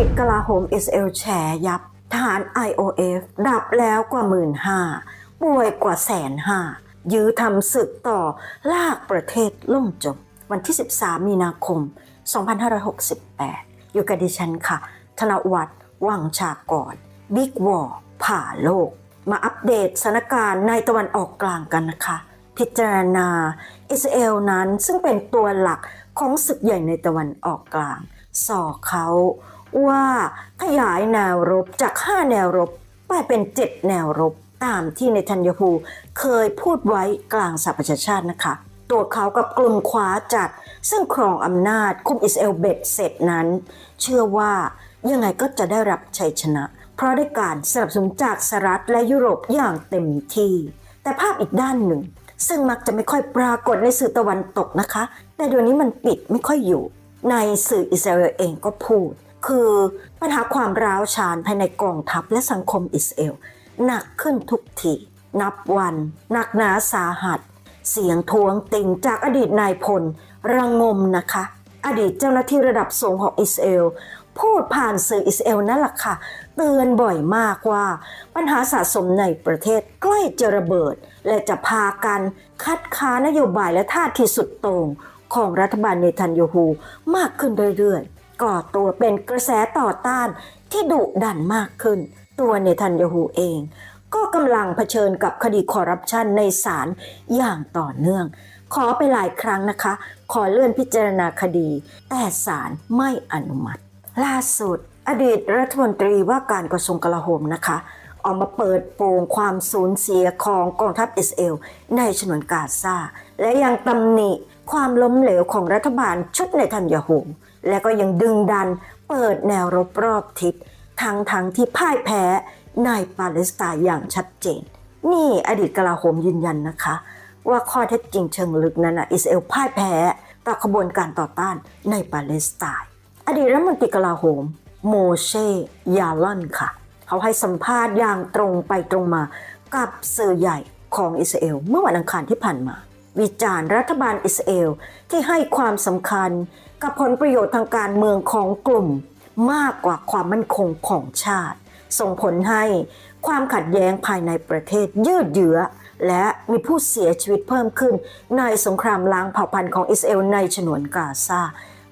ดีตกลาโหมอิสราเอลแฉยับทหาร IOF ดับแล้วกว่าหมื่นห้าป่วยกว่าแสนห้ายื้อทำศึกต่อลากประเทศล่มจม วันที่ 13 มีนาคม 2568 อยู่กับดิฉันค่ะ ธนวัฒน์วังชากรบิ๊กวอร์ผ่าโลก มาอัปเดตสถานการณ์ในตะวันออกกลางกันนะคะ พิจารณาอิสราเอลนั้นซึ่งเป็นตัวหลักของศึกใหญ่ในตะวันออกกลางสอกเขา ว่าขยายแนวรบจาก 5 แนวรบไปเป็น 7 แนวรบตามที่ในทันยาฮูเคยพูดไว้กลางสหประชาชาตินะคะ ตัวเขากับกลุ่มขวาจัด ซึ่งครองอำนาจคุมอิสราเอลเบ็ดเสร็จนั้น เชื่อว่ายังไงก็จะได้รับชัยชนะ เพราะได้การสนับสนุนจากสหรัฐและยุโรปอย่างเต็มที่ แต่ภาพอีกด้านหนึ่ง ซึ่งมักจะไม่ค่อยปรากฏในสื่อตะวันตกนะคะ แต่เดี๋ยวนี้มันปิดไม่ค่อยอยู่ ในสื่ออิสราเอลเองก็พูด คือปัญหาความร้าวฉานภายในกองทัพและสังคมอิสราเอลหนักขึ้นทุกที นับวันหนักหนาสาหัส เสียงทวงติงจากอดีตนายพล ระงมนะคะ อดีตเจ้าหน้าที่ระดับสูงของอิสราเอลพูดผ่านสื่ออิสราเอลนั่นแหละค่ะ เตือนบ่อยมากว่า ปัญหาสะสมในประเทศใกล้จะระเบิด และจะพากันคัดค้านนโยบายและท่าทีสุดโต่งของรัฐบาลเนทันยาฮูมากขึ้นเรื่อยๆ ก่อตัวเป็นกระแสต่อต้านที่ดุดันมากขึ้น ตัวเนทันยาฮูเอง ก็กำลังเผชิญกับคดีคอร์รัปชันในศาลอย่างต่อเนื่อง ขอไปหลายครั้งนะคะ ขอเลื่อนพิจารณาคดี แต่ศาลไม่อนุมัติ ล่าสุด อดีตรัฐมนตรีว่าการกระทรวงกลาโหมนะคะออกมาเปิดโปงความสูญเสียของกองทัพอิสราเอลในฉนวนกาซาและยังตำหนิ ความล้มเหลวของรัฐบาลชุดในทันยาฮูและก็ยังดึงดันเปิดแนวรบรอบทิศทั้งทั้งที่พ่ายแพ้ในปาเลสไตน์อย่างชัดเจน นี่อดีตกลาโหมยืนยันนะคะ ว่าข้อเท็จจริงเชิงลึกนั้นนะอิสราเอลพ่ายแพ้ต่อขบวนการต่อต้านในปาเลสไตน์อดีตรัฐมนตรีกลาโหม โมเชยาลอนค่ะ เขาให้สัมภาษณ์อย่างตรงไปตรงมากับสื่อใหญ่ของอิสราเอลเมื่อวันอังคารที่ผ่านมา วิจารณ์รัฐบาลอิสราเอลที่ให้ความสำคัญกับผลประโยชน์ทางการเมืองของกลุ่มมากกว่าความมั่นคงของชาติ ส่งผลให้ความขัดแย้งภายในประเทศยืดเยื้อ และมีผู้เสียชีวิตเพิ่มขึ้น ในสงครามล้างเผ่าพันธุ์ของอิสราเอลในฉนวนกาซา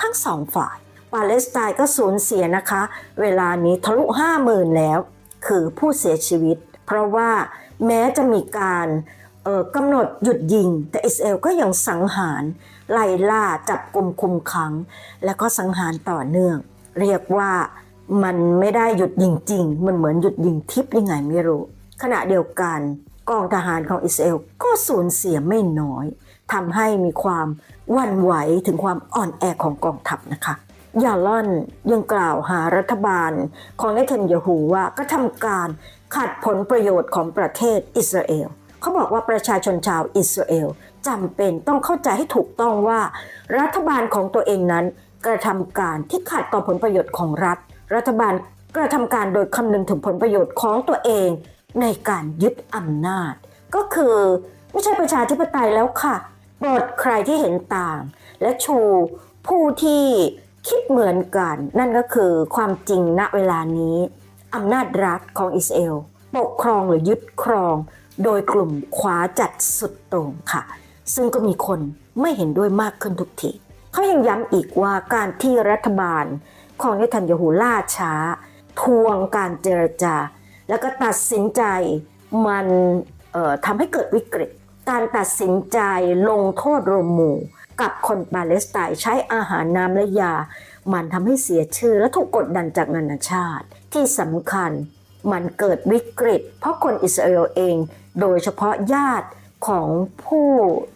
ทั้งสองฝ่าย ปาเลสไตน์ก็สูญเสียนะคะ เวลานี้ทะลุห้าหมื่นแล้ว คือผู้เสียชีวิต เพราะว่าแม้จะมีการ กำหนดหยุดยิง แต่อิสราเอลก็ยังสังหารไล่ล่าจับกลุ่มคุมขัง แล้วก็สังหารต่อเนื่อง เรียกว่ามันไม่ได้หยุดยิงจริง มันเหมือนหยุดยิงทิพย์ยังไงไม่รู้ ขณะเดียวกันกองทหารของอิสราเอลก็สูญเสียไม่น้อยทำให้มีความวั่นไหวถึงความอ่อนแอของกองทัพนะคะยาลอนยังกล่าวหารัฐบาลของเนทันยาฮูว่าก็ทำการขัดผลประโยชน์ของประเทศอิสราเอล เขาบอกว่าประชาชนชาวอิสราเอลจำเป็นต้องเข้าใจให้ถูกต้องว่า รัฐบาลของตัวเองนั้น กระทำการที่ขัดต่อผลประโยชน์ของรัฐ รัฐบาลกระทำการโดยคำนึงถึงผลประโยชน์ของตัวเองในการยึดอำนาจ ก็คือไม่ใช่ประชาธิปไตยแล้วค่ะโปรดใครที่เห็นต่าง และชูผู้ที่คิดเหมือนกัน นั่นก็คือความจริงณเวลานี้อำนาจรัฐของอิสราเอลปกครองหรือยึดครอง โดยกลุ่มขวาจัดสุดโต่งค่ะ ซึ่งก็มีคนไม่เห็นด้วยมากขึ้นทุกทีเขายังย้ำอีกว่าการที่รัฐบาลของเนทันยาฮูล่าช้า ทวงการเจรจา แล้วก็ตัดสินใจมันเอ่อทำให้เกิดวิกฤต การตัดสินใจลงโทษรมมู กับคนปาเลสไตน์ใช้อาหารน้ำและยา มันทำให้เสียชื่อและถูกกดดันจากนานาชาติ ที่สำคัญ มันเกิดวิกฤต เพราะคนอิสราเอลเอง โดยเฉพาะญาติของผู้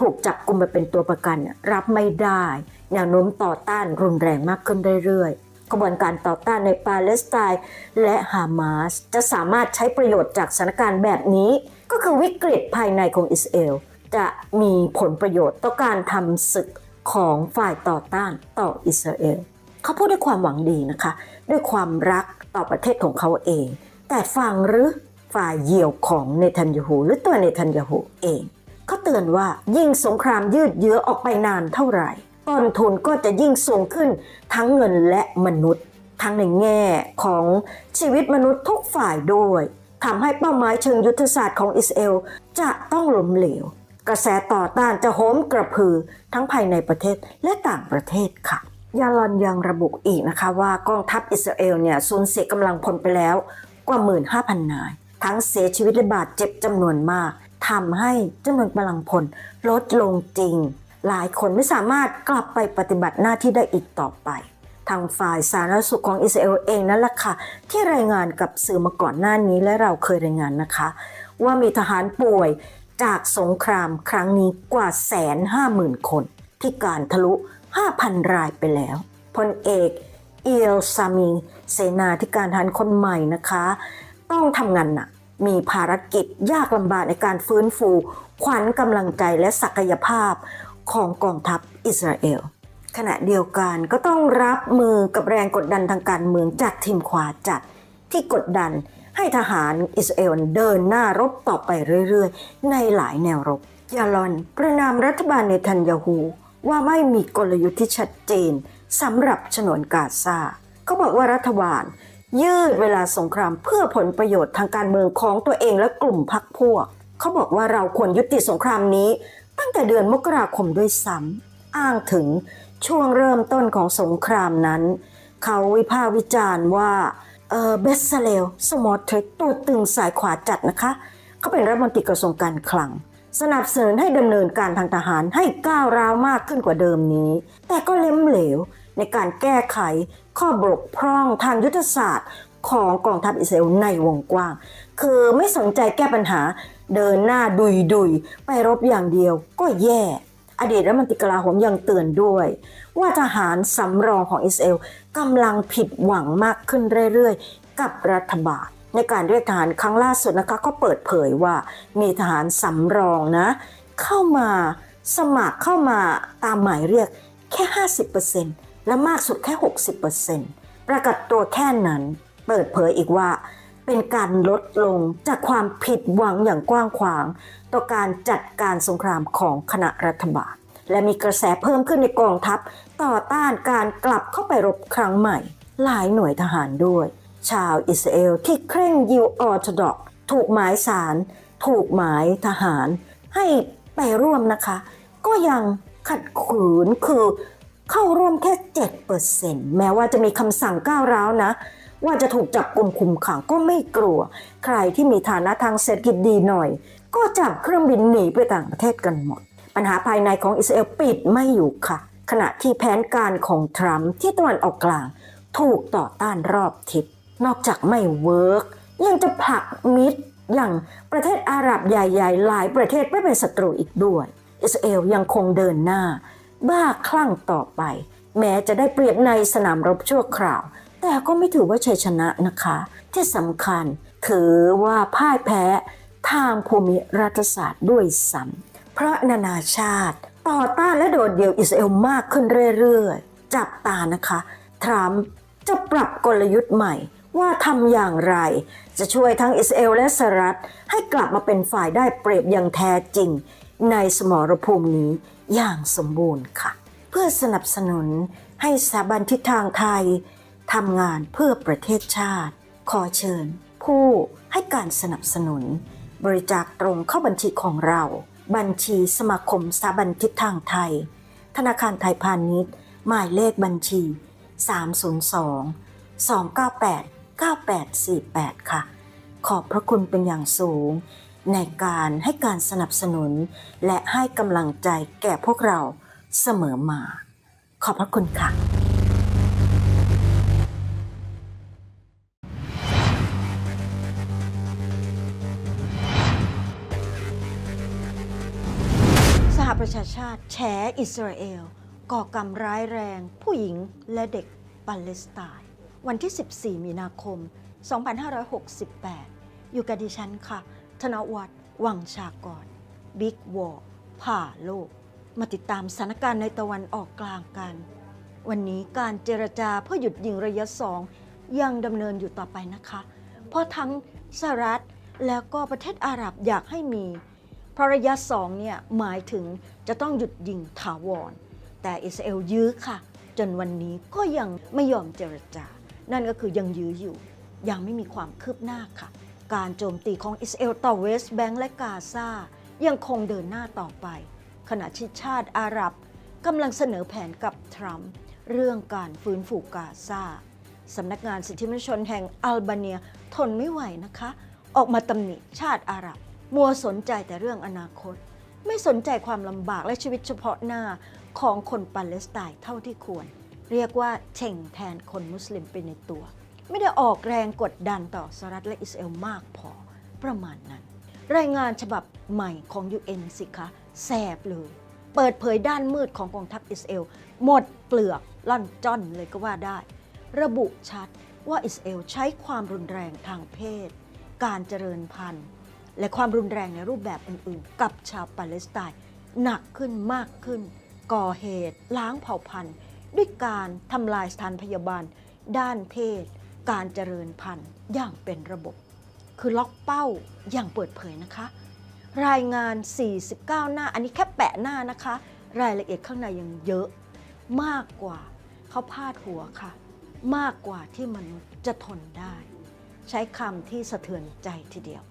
ถูกจับกลุ่มไปเป็นตัวประกัน รับไม่ได้แนวโน้มต่อต้านรุนแรงมากขึ้นเรื่อยๆกระบวนการต่อต้านในปาเลสไตน์และฮามาสจะสามารถใช้ประโยชน์จากสถานการณ์แบบนี้ ก็คือวิกฤตภายในของอิสราเอลจะมีผลประโยชน์ต่อการทำศึกของฝ่ายต่อต้านต่ออิสราเอลเขาพูดด้วยความหวังดีนะคะ ด้วยความรักต่อประเทศของเขาเอง แต่ฟังหรือฝ่ายเหยี่ยวของเนทันยาฮูหรือตัวเนทันยาฮูเองเขาเตือนว่ายิ่งสงครามยืดเยื้อออกไปนานเท่าไหร่ต้นทุนก็จะยิ่งสูงขึ้นทั้งเงินและมนุษย์ ทั้งในแง่ของชีวิตมนุษย์ทุกฝ่ายด้วยทำให้เป้าหมายเชิงยุทธศาสตร์ของอิสราเอลจะต้องล้มเหลว กระแสต่อต้านจะโหมกระพือทั้งภายในประเทศและต่างประเทศค่ะ ยาลอนยังระบุอีกนะคะว่ากองทัพอิสราเอลเนี่ยสูญเสียกำลังพลไปแล้ว กว่า 15,000 นาย ทั้งเสียชีวิตและบาดเจ็บจำนวนมากทำให้จำนวนกำลังพลลดลงจริง หลายคนไม่สามารถกลับไปปฏิบัติหน้าที่ได้อีกต่อไป ทางฝ่ายสาธารณสุขของอิสราเอลเองนั่นแหละค่ะที่รายงานกับสื่อมาก่อนหน้านี้และเราเคยรายงานนะคะ ว่ามีทหารป่วยจากสงครามครั้งนี้กว่าแสนห้าหมื่นคน ที่การทะลุ 5,000 รายไปแล้วพลเอก เอลซามีเสนาธิการทหารคนใหม่นะคะ ต้องทำงานหนักมีภารกิจยากลำบากในการฟื้นฟู ขวัญกำลังใจและศักยภาพของกองทัพอิสราเอล ขณะเดียวกันก็ต้องรับมือกับแรงกดดันทางการเมืองจากทีมขวาจัดที่กดดันให้ทหารอิสราเอลเดินหน้ารบต่อไปเรื่อยๆ ในหลายแนวรบยาลอนประนามรัฐบาลเนทันยาฮูว่าไม่มีกลยุทธ์ที่ชัดเจน สำหรับฉนวนกาซาเขาบอกว่ารัฐบาล ยืดเวลาสงครามเพื่อผลประโยชน์ทางการเมืองของตัวเองและกลุ่มพรรคพวก เขาบอกว่าเราควรยุติสงครามนี้ ตั้งแต่เดือนมกราคมด้วยซ้ำอ้างถึงช่วงเริ่มต้นของสงครามนั้น เขาวิพากษ์วิจารณ์ว่าเออเบสซเลลสมอร์เทรตัวตึงสายขวาจัดนะคะเขาเป็นรัฐมนตรีกระทรวงการคลัง สนับสนุนให้ดำเนินการทางทหารให้ก้าวร้าวมากขึ้นกว่าเดิมนี้ แต่ก็เล้มเหลว ในการแก้ไขข้อบกพร่องทางยุทธศาสตร์ของกองทัพอิสราเอลในวงกว้าง คือไม่สนใจแก้ปัญหาเดินหน้าดุยดุยไปรบอย่างเดียวก็แย่ อดีตรัฐมนตรีกลาโหมยังเตือนด้วย ว่าทหารสำรองของอิสราเอลกำลังผิดหวังมากขึ้นเรื่อยๆ กับรัฐบาลในการเรียกทหารครั้งล่าสุดนะคะก็เปิดเผยว่ามีทหารสำรองนะ เข้ามาสมัครเข้ามาตามหมายเรียกแค่ 50% และมากสุดแค่ 60%ประกาศตัวแค่นั้น เปิดเผยอีกว่า เป็นการลดลงจากความผิดหวังอย่างกว้างขวาง ต่อการจัดการสงครามของคณะรัฐบาล และมีกระแสเพิ่มขึ้นในกองทัพ ต่อต้านการกลับเข้าไปรบครั้งใหม่ หลายหน่วยทหารด้วย ชาวอิสราเอลที่เคร่งยิวออร์โธดอกถูกหมายสาร ถูกหมายทหาร ให้ไปร่วมนะคะ ก็ยังขัดขืนคือ เข้าร่วมแค่ 7%แม้ว่าจะมีคำสั่งก้าวร้าวนะ ว่าจะถูกจับกลุ่มคุมขังก็ไม่กลัว ใครที่มีฐานะทางเศรษฐกิจดีหน่อย ก็จับเครื่องบินหนีไปต่างประเทศกันหมด ปัญหาภายในของอิสราเอลปิดไม่อยู่ค่ะ ขณะที่แผนการของทรัมป์ที่ตะวันออกกลาง ถูกต่อต้านรอบทิศนอกจากไม่เวิร์กยังจะผลักมิตรอย่างประเทศอาหรับใหญ่ ๆ หลายประเทศไม่เป็นศัตรูอีกด้วย อิสราเอลยังคงเดินหน้า บ้าคลั่งต่อไป แม้จะได้เปรียบในสนามรบชั่วคราว แต่ก็ไม่ถือว่าชัยชนะนะคะ ที่สำคัญถือว่าพ่ายแพ้ทางภูมิรัฐศาสตร์ด้วยซ้ำเพราะนานาชาติ ต่อต้านและโดดเดี่ยวอิสราเอลมากขึ้นเรื่อยๆ จับตานะคะ ทรัมป์จะปรับกลยุทธ์ใหม่ว่าทำอย่างไร จะช่วยทั้งอิสราเอลและสหรัฐให้กลับมาเป็นฝ่ายได้เปรียบอย่างแท้จริง ในสมรภูมินี้อย่างสมบูรณ์ค่ะ เพื่อสนับสนุนให้สถาบันทิศทางไทยทำงานเพื่อประเทศชาติ ขอเชิญ ผู้ให้การสนับสนุน บริจาคตรงเข้าบัญชีของเรา บัญชีสมาคมสถาบันทิศทางไทย ธนาคารไทยพาณิชย์ หมายเลขบัญชี 302 298 9848 ค่ะ ขอบพระคุณเป็นอย่างสูง ในการให้การสนับสนุน และให้กำลังใจแก่พวกเราเสมอมา ขอบพระคุณค่ะ สหประชาชาติแฉอิสราเอล ก่อกรรมร้ายแรง ผู้หญิงและเด็กปาเลสไตน์วันที่ 14 มีนาคม 2568 อยู่กับดิฉันค่ะ ธนวัฒน์วังชากร บิ๊กวอร์ผ่าโลก มาติดตามสถานการณ์ในตะวันออกกลางกัน วันนี้การเจรจาเพื่อหยุดยิงระยะสองยังดำเนินอยู่ต่อไปนะคะ เพราะทั้งสหรัฐแล้วก็ประเทศอาหรับอยากให้มี เพราะระยะสองเนี่ยหมายถึงจะต้องหยุดยิงถาวร แต่อิสราเอลยื้อค่ะ จนวันนี้ก็ยังไม่ยอมเจรจา นั่นก็คือยังยื้ออยู่ ยังไม่มีความคืบหน้าค่ะ การโจมตีของอิสราเอลต่อเวสต์แบงก์และกาซายังคงเดินหน้าต่อไป ขณะที่ชาติอาหรับกำลังเสนอแผนกับทรัมป์เรื่องการฟื้นฟูกาซาสำนักงานสิทธิมนุษยชนแห่งอัลบาเนียทนไม่ไหวนะคะ ออกมาตำหนิชาติอาหรับ มัวสนใจแต่เรื่องอนาคต ไม่สนใจความลำบากและชีวิตเฉพาะหน้าของคนปาเลสไตน์เท่าที่ควร เรียกว่าเช่งแทนคนมุสลิมไปในตัว ไม่ได้ออกแรงกดดันต่อสหรัฐและอิสราเอลมากพอประมาณนั้น รายงานฉบับใหม่ของ UN สิคะแสบเลย เปิดเผยด้านมืดของกองทัพอิสราเอลหมดเปลือกล่อนจ้อนเลยก็ว่าได้ ระบุชัดว่าอิสราเอลใช้ความรุนแรงทางเพศ การเจริญพันธุ์ และความรุนแรงในรูปแบบอื่นๆ กับชาวปาเลสไตน์หนักขึ้นมากขึ้น ก่อเหตุ ล้างเผ่าพันธุ์ ด้วยการทำลายสถานพยาบาล ด้านเพศ การเจริญพันธุ์อย่างเป็นระบบ คือล็อกเป้าอย่างเปิดเผยนะคะ รายงาน 49 หน้า อันนี้แค่แปะหน้านะคะ รายละเอียดข้างในยังเยอะมากกว่าเขาพาดหัวค่ะ มากกว่าที่มนุษย์จะทนได้ ใช้คำที่สะเทือนใจทีเดียว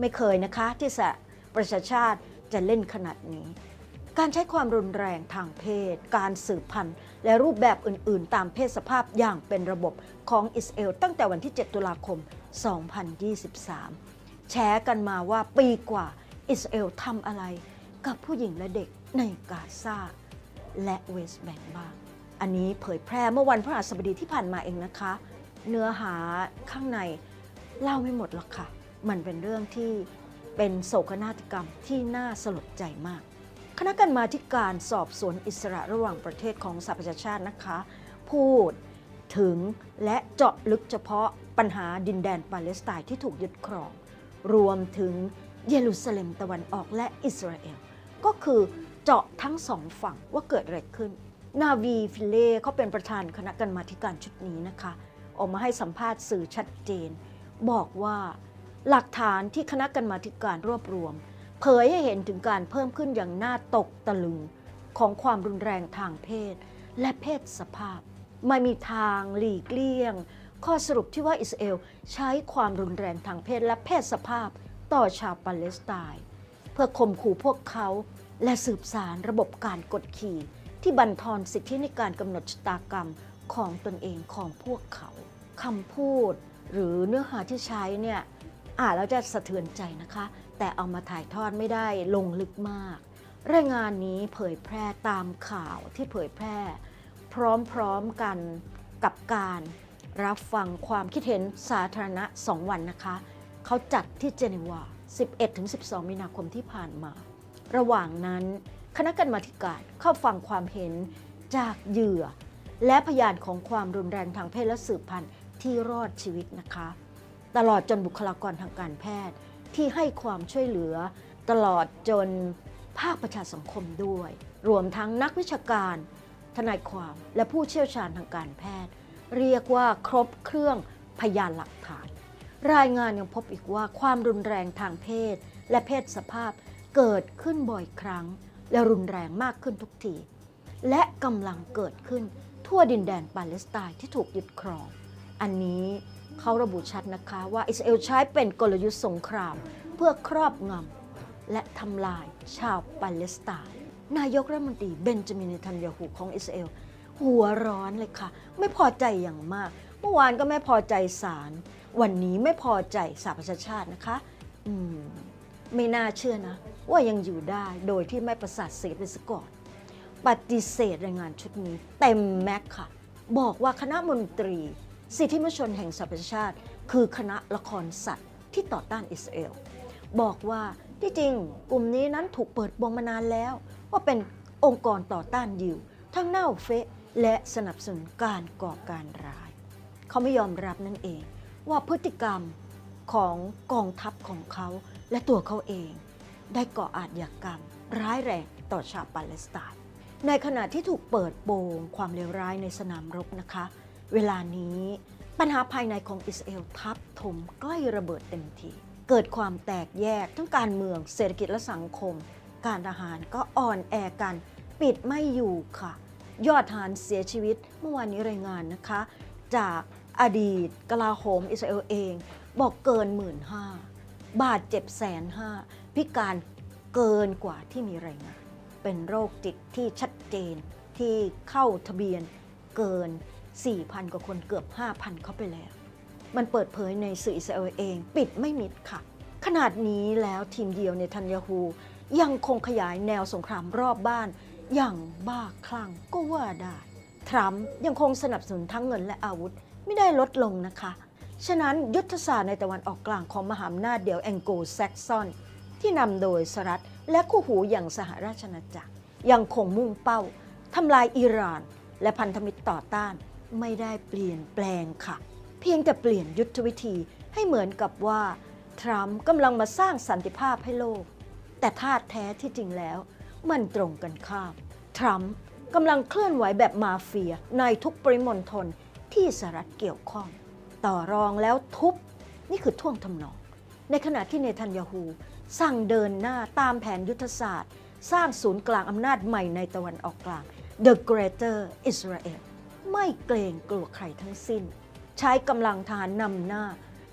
ไม่เคยนะคะที่สหประชาชาติจะเล่นขนาดนี้ การใช้ความรุนแรงทางเพศ การสืบพันธุ์ และรูปแบบอื่น ๆ ตามเพศสภาพอย่างเป็นระบบของอิสราเอลตั้งแต่วันที่ 7 ตุลาคม 2023 แชร์กันมาว่าปีกว่าอิสราเอลทำอะไรกับผู้หญิงและเด็กในกาซาและเวสต์แบงก์บ้าง อันนี้เผยแพร่เมื่อวันพฤหัสบดีที่ผ่านมาเองนะคะ เนื้อหาข้างในเล่าไม่หมดหรอกค่ะ มันเป็นเรื่องที่เป็นโศกนาฏกรรมที่น่าสลดใจมาก คณะกรรมาธิการสอบสวนอิสระระหว่างประเทศของสหประชาชาตินะคะ พูดถึงและเจาะลึกเฉพาะปัญหาดินแดนปาเลสไตน์ที่ถูกยึดครอง รวมถึงเยรูซาเล็มตะวันออกและอิสราเอล ก็คือเจาะทั้งสองฝั่งว่าเกิดอะไรขึ้น นาวีฟิเล่เขาเป็นประธานคณะกรรมาธิการชุดนี้นะคะ ออกมาให้สัมภาษณ์สื่อชัดเจน บอกว่าหลักฐานที่คณะกรรมาธิการรวบรวม เผยให้เห็นถึงการเพิ่มขึ้นอย่างน่าตกตะลึงของความรุนแรงทางเพศ และเพศสภาพ ไม่มีทางหลีกเลี่ยง ข้อสรุปที่ว่าอิสราเอลใช้ความรุนแรงทางเพศและเพศสภาพต่อชาวปาเลสไตน์เพื่อข่มขู่พวกเขาและสืบสารระบบการกดขี่ ที่บั่นทอนสิทธิในการกำหนดชะตากรรมของตนเองของพวกเขาคำพูด หรือเนื้อหาที่ใช้เนี่ยอ่านแล้วจะสะเทือนใจนะคะ แต่เอามาถ่ายทอดไม่ได้ลงลึกมาก รายงานนี้เผยแพร่ตามข่าวที่เผยแพร่ พร้อมๆกันกับการรับฟังความคิดเห็นสาธารณะ 2 วันนะคะ เขาจัดที่เจนีวา 11-12 มีนาคมที่ผ่านมา ระหว่างนั้นคณะกรรมาธิการเข้าฟังความเห็นจากเหยื่อ และพยานของความรุนแรงทางเพศและสืบพันธุ์ที่รอดชีวิตนะคะ ตลอดจนบุคลากรทางการแพทย์ ที่ให้ความช่วยเหลือ ตลอดจนภาคประชาสังคมด้วย รวมทั้งนักวิชาการ ทนายความและผู้เชี่ยวชาญทางการแพทย์ เรียกว่าครบเครื่องพยานหลักฐาน รายงานยังพบอีกว่าความรุนแรงทางเพศ และเพศสภาพเกิดขึ้นบ่อยครั้ง และรุนแรงมากขึ้นทุกที และกำลังเกิดขึ้นทั่วดินแดนปาเลสไตน์ที่ถูกยึดครอง อันนี้ เขาระบุชัดนะคะว่าอิสราเอลใช้เป็นกลยุทธ์สงคราม เพื่อครอบงำและทำลายชาวปาเลสไตน์นายกรัฐมนตรีเบนจามินเนทันยาฮูของอิสราเอลหัวร้อนเลยค่ะ ไม่พอใจอย่างมาก เมื่อวานก็ไม่พอใจศาลวันนี้ไม่พอใจสหประชาชาตินะคะอืมไม่น่าเชื่อนะ ว่ายังอยู่ได้โดยที่ไม่ประสาทเสียไปซะก่อนปฏิเสธรายงานชุดนี้ เต็มแม็กค่ะ บอกว่าคณะมนตรี สิทธิมนุษยชนแห่งสหประชาชาติ คือคณะละครสัตว์ที่ต่อต้านอิสราเอลบอกว่าที่จริงกลุ่มนี้นั้นถูกเปิดโปงมานานแล้ว ว่าเป็นองค์กรต่อต้านยิว ทั้งเน่าเฟะและสนับสนุนการก่อการร้าย เขาไม่ยอมรับนั่นเอง ว่าพฤติกรรมของกองทัพของเขาและตัวเขาเอง ได้ก่ออาชญากรรม ร้ายแรงต่อชาวปาเลสไตน์ในขณะที่ถูกเปิดโปงความเลวร้ายในสนามรบนะคะ เวลานี้ปัญหาภายในของอิสราเอลทับถมใกล้ระเบิดเต็มที เกิดความแตกแยกทั้งการเมืองเศรษฐกิจและสังคม การทหารก็อ่อนแอกัน ปิดไม่อยู่ค่ะ ยอดทหารเสียชีวิตเมื่อวานนี้รายงานนะคะ จากอดีตกลาโหมอิสราเอลเอง บอกเกินหมื่นห้าบาดเจ็บแสนห้าพิการเกินกว่าที่มีรายงาน เป็นโรคจิตที่ชัดเจนที่เข้าทะเบียนเกิน 4,000 กว่าคนเกือบ 5,000 เข้าไปแล้ว มันเปิดเผยในสื่ออิสราเอลเอง ปิดไม่มิดค่ะ ขนาดนี้แล้วทีมเดียวในทันยาฮูยังคงขยายแนวสงครามรอบบ้าน อย่างบ้าคลั่งก็ว่าได้ ทรัมป์ยังคงสนับสนุนทั้งเงินและอาวุธไม่ได้ลดลงนะคะ ฉะนั้นยุทธศาสตร์ในตะวันออกกลางของมหาอำนาจเดียวแองโกลแซกซอนที่นำโดยสหรัฐและคู่หูอย่างสหราชอาณาจักร ยังคงมุ่งเป้าทำลายอิหร่าน และพันธมิตรต่อต้าน ไม่ได้เปลี่ยนแปลงค่ะ เพียงแต่เปลี่ยนยุทธวิธีให้เหมือนกับว่า ทรัมป์กำลังมาสร้างสันติภาพให้โลก แต่ท่าแท้ที่จริงแล้ว มันตรงกันข้าม ทรัมป์กำลังเคลื่อนไหวแบบมาเฟียในทุกปริมณฑลที่สหรัฐเกี่ยวข้อง ต่อรองแล้วทุบ นี่คือท่วงทำนอง ในขณะที่เนทันยาฮูสั่งเดินหน้าตามแผนยุทธศาสตร์ สร้างศูนย์กลางอำนาจใหม่ในตะวันออกกลาง The Greater Israel ไม่เกรงกลัวใครทั้งสิ้น ใช้กำลังทหารนำหน้า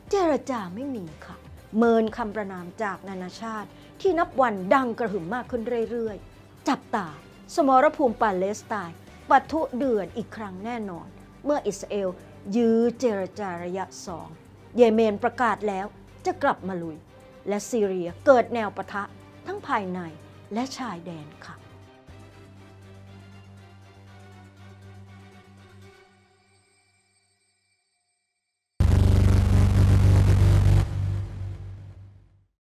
เจรจาไม่มีค่ะ เมินคำประนามจากนานาชาติ ที่นับวันดังกระหึ่มมากขึ้นเรื่อยๆ จับตา สมรภูมิปาเลสไตน์ปะทุเดือดอีกครั้งแน่นอน เมื่ออิสราเอลยื้อเจรจาระยะสองเยเมนประกาศแล้วจะกลับมาลุย และซีเรียเกิดแนวปะทะทั้งภายในและชายแดนค่ะ